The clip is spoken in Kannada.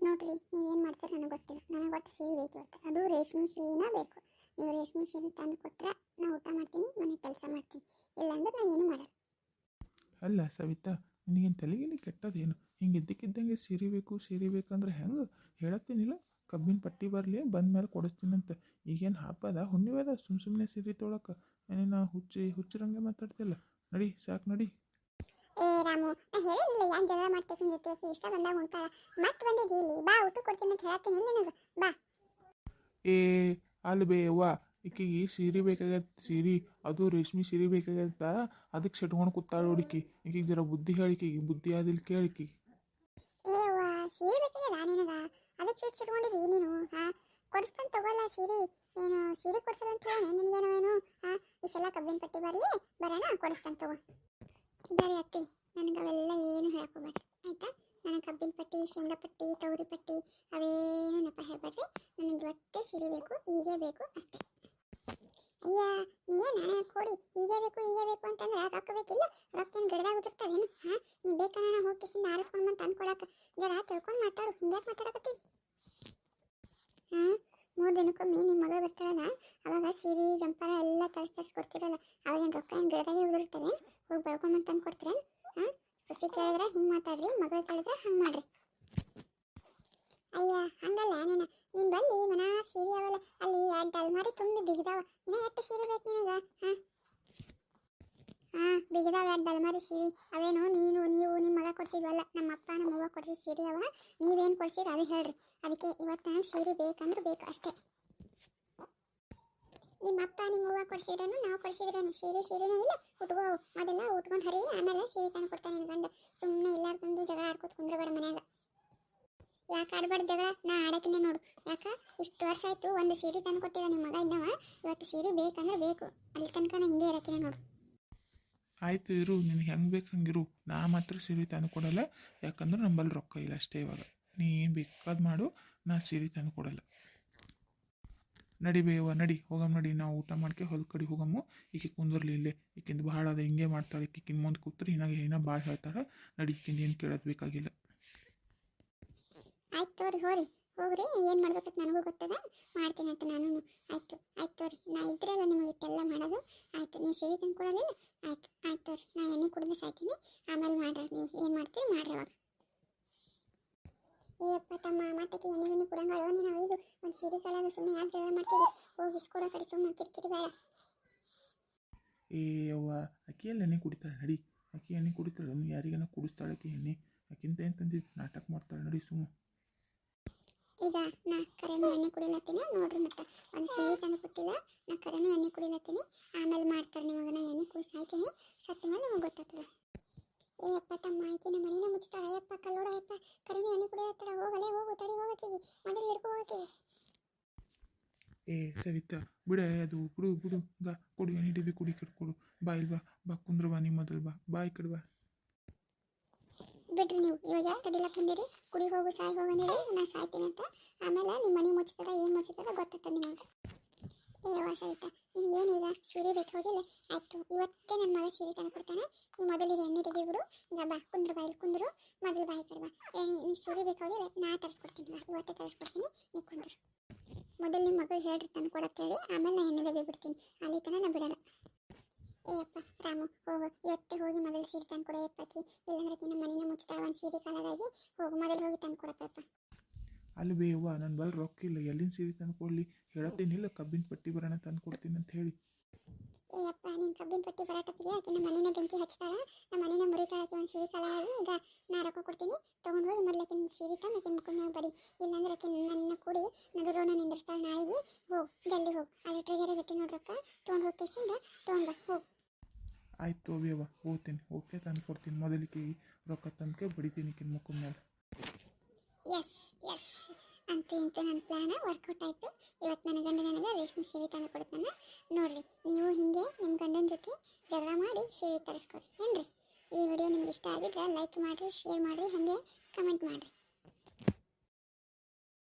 ನೋಡ್ರಿ ನೀವೇನು ಮಾಡ್ತೀರ ನನಗೆ ಗೊತ್ತಿಲ್ಲ. ನನಗೆ ಒಟ್ಟು ಸೀರೆ ಬೇಕು ಇವತ್ತು ಅದು ರೇಷ್ಮೆ ಸೀರೆನ ಬೇಕು. ನೀವು ರೇಷ್ಮೆ ಸೀರೆ ತಂದು ಕೊಟ್ಟರೆ ನಾನು ಊಟ ಮಾಡ್ತೀನಿ ಮನೆ ಕೆಲಸ ಮಾಡ್ತೀನಿ. ಇಲ್ಲಾಂದ್ರೆ ನಾನು ಏನು ಮಾಡಲ್ಲ. ಅಲ್ಲ ಸವಿತಾ ನಿನಗೇನು ತಲೆಗಿಲಿ ಕೆಟ್ಟದೇನು? ಹಿಂಗೆ ಇದ್ದಕ್ಕಿದ್ದಂಗೆ ಸೀರೆ ಬೇಕು ಸೀರೆ ಬೇಕಂದ್ರೆ ಹೆಂಗೆ? ಹೇಳತ್ತೀನಿಲ್ಲ? ಕಬ್ಬಿನ ಪಟ್ಟಿ ಬರಲಿ ಬಂದ ಮೇಲೆ ಕೊಡಿಸ್ತೀನಂತೆ. ಈಗೇನು ಹಬ್ಬದ ಅದ ಸುಮ್ಮ ಸುಮ್ಮನೆ ಸೀರೆ ತೊಳಕ್ಕೆ ಏನೇನು ಹುಚ್ಚಿ ಹುಚ್ಚರಂಗೆ ಮಾತಾಡ್ತಿಲ್ಲ. ನಡಿ ಸಾಕು ನಡಿ. ಏ ರಾಮು ಯಾಕೆ ಜಗಳ ಮಾಡ್ತೇಕಿನ ಜೊತೆ ಆಕಿ ಇಷ್ಟ ಬಂದಾಗ ಉಂಟಾಳ ಮತ್ತೆ ಬಂದಿದ್ದಿ ಇಲ್ಲಿ ಬಾ ಊಟ ಕೊಡ್ತೀನಿ ಅಂತ ಹೇಳ್ತೀನಿ ಇಲ್ಲಿ ನನಗೆ ಬಾ. ಏ ಅಲ್ಲಿ ಬೇ ಅವ್ವ ಈಕಿಗೆ ಸೀರೆ ಬೇಕಾಗತ್ತೆ ಸೀರೆ ಅದು ರೇಷ್ಮೆ ಸೀರೆ ಬೇಕಾಗತ್ತ? ಅದಕ್ಕೆ ಸೆಟ್ಕೊಂಡು ಕೂತಾಳ ಹುಡುಕಿ ಈಕಿಗೆ ಜರ ಬುದ್ಧಿ ಹೇಳಿಕಿಗೆ ಬುದ್ಧಿ ಆದಿಲ್ಲ ಕೇಳಿಕಿ ಏ ವಾ ಸೀರೆ ಬೇಕಾಗ್ಯದ ನಿನಗ? ಅದಕ್ಕೆ ಸೀಟ್ ಸಿಟ್ಕೊಂಡಿದ್ದಿ ನೀನು ಹಾ? ಕೊಡಿಸ್ಕೊಂಡು ತಗೋಲ್ಲ ಸೀರೆ. ಏನು ಸೀರೆ ಕೊಡ್ಸಲ್ಲ ಅಂತ ಹೇಳಿ ನಿನಗೇನೋ ಏನು ಹಾ? ಈ ಸಲ ಕಬ್ಬಿನ ಪಟ್ಟಿ ಬರಲಿ ಬರೋಣ ಕೊಡಿಸ್ತಾನೆ ತಗೋ. ಇದಾರೆ ಅತ್ತಿ ನನಗೆ ಅವೆಲ್ಲ ಏನು ಹೇಳ್ಕೊಬೇಡ್ರಿ ಆಯ್ತಾ? ನನಗೆ ಕಬ್ಬಿನ ಪಟ್ಟಿ, ಶೇಂಗಾ ಪಟ್ಟಿ ತವರಿ ಪಟ್ಟಿ ಅವೇನು ನೆಪ ಹೇಳ್ಬೇಡ್ರಿ ನನಗೆ ಇವತ್ತೇ ಸಿರಿಬೇಕು ಬೇಕು ಈಗೇ ಬೇಕು ಅಷ್ಟೇ. ಅಯ್ಯ ನೀ ನಾನೇ ಕೊಡಿ ಹೀಗೆ ಬೇಕು ಹೀಗೆ ಬೇಕು ಅಂತಂದ್ರೆ ರೊಕ್ಕ ಬೇಕಿಲ್ಲ? ರೊಕ್ಕ ಏನು ಗಡ್ದಾಗ ಉದುರ್ತಾವೇನು? ಹಾ? ನೀ ನಾನು ಹೋಗಿ ಕಿಸಿಂದ ಆರಿಸ್ಕೊಂಡು ಬಂದು ತಂದು ಕೊಡಕ್ಕೆ ಜರ ತಿಳ್ಕೊಂಡು ಮಾತಾಡು. ಹಿಂಗ್ಯಾಕೆ ಮಾತಾಡಕತ್ತೀವಿ ಹಾಂ? ಮೂರು ದಿನಕ್ಕೊಮ್ಮೆ ನಿಮ್ಮ ಮಗಳು ಬರ್ತಾರಲ್ಲ, ಅವಾಗ ಸಿರಿ, ಜಂಪಾರ ಎಲ್ಲ ತರಿಸಿ ತರಿಸಿ ಕೊಡ್ತಿರಲ್ಲ. ಅವಾಗೇನು ರೊಕ್ಕ ಏನು ಗಿಡದಾಗೆ ಉದುರ್ತವೆ ಹೋಗಿ ಬೆಳ್ಕೊಂಡು ಬಂದು ತಂದು ಕೊಡ್ತೀರೇನು ಕೇಳಿದ್ರೆ ಹಿಂಗೆ ಮಾತಾಡ್ರಿ, ಮಗಳು ಕೇಳಿದ್ರೆ ಹಂಗೆ ಮಾಡ್ರಿ. ಅಯ್ಯ, ಹಂಗಲ್ಲ, ನೀನು, ನಿನ್ ಬಲ್ಲಿ ಮನ ಸೀರೆ ಅವಲ್ಲ ಅಲ್ಲಿ ಎರಡು ಅಲ್ಮಾರಿ ತುಂಬಿ ಬಿಗಿದಾವ. ಇನ್ನ ಎಷ್ಟು ಸೀರೆ ಬೇಕು ನಿನಗ? ಹಾ? ಹಾಂ, ಬಿಗಿದಾವ ಎರಡು ಅಲ್ಮಾರಿ ಸೀರೆ. ಅವೇನು ನೀನು, ನೀವು ನಿಮ್ಮ ಮಗ ಕೊಡ್ಸಿದ್ವಲ್ಲ, ನಮ್ಮ ಅಪ್ಪ, ನಮ್ಮ ಅವ್ವ ಕೊಡ್ಸಿದ ಸೀರೆ ಅವ. ನೀವೇನು ಕೊಡ್ಸಿರಿ ಅದು ಹೇಳ್ರಿ. ಅದಕ್ಕೆ ಇವತ್ತು ನನಗೆ ಸೀರೆ ಬೇಕಂದ್ರೆ ಬೇಕು ಅಷ್ಟೇ. ಅಪ್ಪ ನಿಮ್ಮ ಅವ್ವ ಕೊಡ್ಸಿದ್ರೇನು, ನಾವು ಕೊಡ್ಸಿದ್ರೇನು? ಸೀರೆ ಸೀರೆನೇ ಇಲ್ಲ. ಉಟ್ಕೋ, ಅದೆಲ್ಲ ಉಟ್ಕೊಂಡು ಹರಿ, ಆಮೇಲೆ ಸೀರೆ ತಂದು ಕೊಡ್ತಾನೆ ನಿನ್ನ ಗಂಡ. ಸುಮ್ಮನೆ ಇಲ್ಲಾರ ತಂದು ಜಗಳ ಆಡ್ಕೊತ ಕುಂದ್ರಬೇಡ ಮನ್ಯಾಗ. ಯಾಕೆ ಆಡ್ಬಾರ್ದು ಜಗಳ? ನಾ ಆಡಕಿನೇ ನೋಡು. ಯಾಕ? ಇಷ್ಟು ವರ್ಷ ಆಯ್ತು ಒಂದು ಸೀರೆ ತಂದು ಕೊಟ್ಟಿದ್ದ ನಿಮ್ಮ ಮಗ ಇದ್ದವ. ಇವತ್ತು ಸೀರೆ ಬೇಕಂದ್ರೆ ಬೇಕು. ಅಲ್ಲಿ ತನಕ ನಾ ಹಿಂಗೆ ಇರಕಿನೇ ನೋಡು. ಆಯ್ತು ಇರು, ನಿನಗೆ ಹೆಂಗೆ ಬೇಕು ಹಂಗಿರು ನಾ ಮಾತ್ರ ಸೀರೆ ತಂದು ಕೊಡಲ್ಲ. ಯಾಕಂದ್ರೆ ನಂಬಲ್ಲಿ ರೊಕ್ಕ ಇಲ್ಲ ಅಷ್ಟೇ ಇವಾಗ. ನೀ ಏನು ಬೇಕಾದ ಮಾಡು, ನಾ ಸೀರೆ ತಂದು ಕೊಡಲ್ಲ. ನಡಿ ಬೇವ, ನಡಿ, ಹೋಗಮ್ ನಡಿ, ನಾವು ಊಟ ಮಾಡ್ಕೆ ಹೊಲ ಕಡೆ ಹೋಗಮ್ಮು ಈಕೆ ಕುಂದರ್ಲಿ ಇಲ್ಲೇ. ಈಕಿಂದ ಭಾಳ ಅದ ಹಿಂಗೆ ಮಾಡ್ತಾಳೆ. ಈಕಿನ ಮುಂದೆ ಕೂತ್ರಿ ಇನ್ನಾಗ ಏನೋ ಭಾಳ ಹೇಳ್ತಾಳೆ. ನಡಿ, ಈಕಿಂದ ಏನು ಕೇಳೋದು ಬೇಕಾಗಿಲ್ಲ. ತೋರಿ, ಹೋರಿ. ಹೋಗ್ರಿ. ಏನು ಮಾಡ್ಬೇಕಂತ ನನಗೂ ಗೊತ್ತದ. ಮಾಡ್ತೀನಿ ಅಂತ ನಾನು ಆಯ್ತು ಆಯ್ತು ತೋರಿ. ನಾ ಇದ್ರಲ್ಲ ನಿಮಗೆ ಇಷ್ಟೆಲ್ಲ ಮಾಡೋದು. ಆಯ್ತು, ನೀವು ಸೇರಿ ತಂದು ಕೊಡೋದಿಲ್ಲ ಆಯ್ತು ಆಯ್ತು ತೋರಿ. ನಾ ಎಣ್ಣೆ ಕುಡಿದ್ರೆ ಸಾಯ್ತೀನಿ. ಆಮೇಲೆ ಮಾಡ್ರಿ, ನೀವು ಏನು ಮಾಡ್ತೀರಿ ಮಾಡ್ರಿ ಅವಾಗ. ಏಪ್ಪ ತಮ್ಮ ಮಾತಕ್ಕೆ ಎಣ್ಣೆ ಗಿಣ್ಣೆ ಕುಡಂಗಾಳು ನೀನು ಒಯ್ದು ಒಂದು ಸೀರೆ ಕಾಲಾಗ ಸುಮ್ಮನೆ ಯಾಕೆ ಜಗಳ ಮಾಡ್ತೀರಿ ಹೋಗಿ ಇಸ್ಕೊಡೋ ಕಡೆ ಸುಮ್ಮನೆ ಕಿರಿಕಿರಿ ಬೇಡ. ಏ ಅವ್ವ ಅಕ್ಕಿಯಲ್ಲಿ ಎಣ್ಣೆ ಕುಡಿತಾಳೆ ನಡಿ. ಅಕ್ಕಿ ಎಣ್ಣೆ ಕುಡಿತಾಳೆ ನೀ ಯಾರಿಗೇನ ಕುಡಿಸ್ತಾಳೆ ಅಕ್ಕಿ ಎಣ್ಣೆ? ಅಕ್ಕಿಂತ ಏನು ತಂದಿದ್ದು ನಾಟಕ ಮಾಡ್ತಾಳೆ ನಡಿ ಸುಮ್ಮ ಈಗ ನಾ ಕರೆನ ಎಣ್ಣೆ ಕುಡಿಲತ್ತೀನಿ ನೋಡ್ರಿ ಮತ್ತೆ. ಒಂದು ಸೀರೆ ತಂದು ಕೊಟ್ಟಿಲ್ಲ ನಾ ಕರೆನ ಎಣ್ಣೆ ಕುಡಿಲತ್ತೀನಿ. ಆಮೇಲೆ ಮಾಡ್ತಾರೆ ನಿಮಗೆ ನಾ ಎಣ್ಣೆ ಕುಡಿಸಾಯ್ತೀನಿ ಸತ್ತ ಮೇಲೆ ನಿಮಗೆ ಗೊತ್ತಾಗ್ತದೆ. ಏ ಅಪ್ಪ ತಮ್ಮ ಆಯ್ಕೆ ನಮ್ಮ ಮನೇನ ಏ ಸವಿತಾ ಬಿಡ, ಅದು ಬಿಡು ಬಿಡು ಗಾ ಕೊಡು ಏನು ಡಬ್ಬಿ ಕುಡಿ, ಕಡೆ, ಕೊಡು. ಬಾ ಇಲ್ವಾ ಬಾ ಬಾ, ಕುಂದ್ರ ಬಾ ನಿಮ್ಮ ಮೊದಲು ಬಾ. ಬಾ, ಈ ಕಡೆ ಬಾ. ಬಿಡ್ರಿ ನೀವು, ಇವಾಗ ಯಾಕೆ ಕಂದಿರಿ? ಕುಡಿ ಹೋಗು ಸಾಯಿ ಹೋಗಂದಿರಿ ನಾ ಸಾಯ್ತೀನಿ ಅಂತ. ಆಮೇಲೆ ನಿಮ್ಮ ಮನೆ ಮುಚ್ತದ ಏನು ಮುಚ್ತದ ಗೊತ್ತಾಗ್ತದೆ ನಿಮಗೆ. ಯವ್ವ ಸವಿತಾ ನಿಮ್ಗೆ ಏನೀಗ ಸೀರೆ ಬೇಕು ಹೋಗಿಲ್ಲ ಆಯ್ತು, ಇವತ್ತೇ ನನ್ನ ಮಗ ಸೀರೆ ತಂದು ಕೊಡ್ತಾನೆ. ನೀವು ಮೊದಲಿಗೆ ಎಣ್ಣೆ ಡಬ್ಬಿ ಬಿಡು ಈಗ ಬಾ, ಕುಂದ್ರು ಬಾಯಿಲಿ ಕುಂದ್ರು. ಮೊದಲು ಬಾಯಿ ಕಡೆ ಬಾ. ಏ ನೀನು ಸೀರೆ ಬೇಕು ಹೋಗಿಲ್ಲ ನಾ ತರಿಸ್ಕೊಡ್ತೀನಿ ಬಾ. ಇವತ್ತೇ ತರಿಸ್ಕೊಡ್ತೀನಿ. ನೀ ಕುಂದ್ರು. ಮೊದಲು ನಿಮ್ಮ ಮಗಳು ಹೇಳ್ರಿ ತಂದು ಕೊಡತ್ತೇಳಿ ಆಮೇಲೆ ನಾ ಎಣ್ಣೆ ಡಬ್ಬಿ ಬಿಡ್ತೀನಿ ಅಲ್ಲಿ ತನಕ ನಾ ಬಿಡಲ್ಲ. ಏ, ಅಪ್ಪ, ರಾಮು, ಹೋಗು. ಇವತ್ತೇ ಹೋಗಿ ಮೊದಲು ಸೀರೆ ತಂದು ಕೊಡು. ಅಪ್ಪಕ್ಕಿ ಇಲ್ಲಾಂದ್ರೆ ನಮ್ಮ ಮನೇನ ಮುಚ್ತಾಳೆ ಒಂದು ಸೀರೆ ಕಾಲದಾಗಿ. ಹೋಗು, ಮೊದಲು ಹೋಗಿ ತಂದು ಕೊಡಪ್ಪ ಅಲ್ಲಿ ಬೇವ ನನ್ನ ಬಳಿ ರೊಕ್ಕ ಇಲ್ಲ ಎಲ್ಲಿಂದ ಸೀರೆ ತಂದು ಕೊಡಲಿ ಹೇಳತ್ತೇನಿಲ್ಲ ಕಬ್ಬಿನ ಪಟ್ಟಿ ಬರೋಣ ತಂದು ಕೊಡ್ತೀನಿ ಅಂತ ಹೇಳಿ. ಏಯಪ್ಪ ನೀನು ಕಬ್ಬಿನ ಪಟ್ಟಿ ಬರಾಟತ್ತಿಗೆ ಆಕೆ ನಮ್ಮ ಮನೆನ ಬೆಂಕಿ ಹಚ್ತಾಳ. ನಮ್ಮ ಮನೆನ ಮುರಿತಾಳ ಆಕೆ ಒಂದು ಸೀರೆ ಕಾಲಾಗಿ ಈಗ ನಾ ರೊಕ್ಕ ಕೊಡ್ತೀನಿ. ತೊಗೊಂಡು ಹೋಗಿ ಮೊದಲು ಆಕೆ ಸೀರೆ ತಂದು ಆಕೆ ಮುಖ ಮ್ಯಾಗ ಬಡಿ. ಇಲ್ಲಾಂದ್ರೆ ಆಕೆ ನನ್ನ ಕೂಡಿ ನಡು ರೋಣ ನಿಂದಿರ್ತಾಳ ನಾಯಿಗೆ. ಹೋಗು ಜಲ್ದಿ ಹೋಗು ಅಲ್ಲಿ ಟ್ರೆಜರಿ ಬಿಟ್ಟು ನೋಡಿ ರೊಕ್ಕ ತೊಗೊಂಡು ಹೋಗಿ ಕೇಸಿಂದ ತೊಗೊಂಡು ಹೋಗು ಆಯ್ತು ಬೇವ ಹೋಗ್ತೀನಿ. ಓಕೆ ತಂದು ಕೊಡ್ತೀನಿ ಮೊದಲಿಗೆ ರೊಕ್ಕ ತಂದ್ಕೆ ಬಡಿತೀನಿ ಕಿನ್ ಮುಖದ ಮೇಲೆ ಎಸ್ ಎಸ್ ಅಂತೂ ಇಂತೂ ನನ್ನ ಪ್ಲಾನ ವರ್ಕೌಟ್ ಆಯಿತು. ಇವತ್ತು ನನ್ನ ಗಂಡ ನನಗೆ ರೇಷ್ಮೆ ಸೀರೆ ತಂದು ಕೊಡ್ತಾನೆ ನೋಡಿರಿ ನೀವು ಹಿಂಗೆ ನಿಮ್ಮ ಗಂಡನ ಜೊತೆ ಜಗಳ ಮಾಡಿ ಸೀರೆ ತರಿಸ್ಕೊರಿ ಏನ್ರಿ? ಈ ವಿಡಿಯೋ ನಿಮ್ಗೆ ಇಷ್ಟ ಆಗಿದ್ರೆ ಲೈಕ್ ಮಾಡಿರಿ ಶೇರ್ ಮಾಡಿರಿ, ಹಾಗೆ ಕಮೆಂಟ್ ಮಾಡಿರಿ.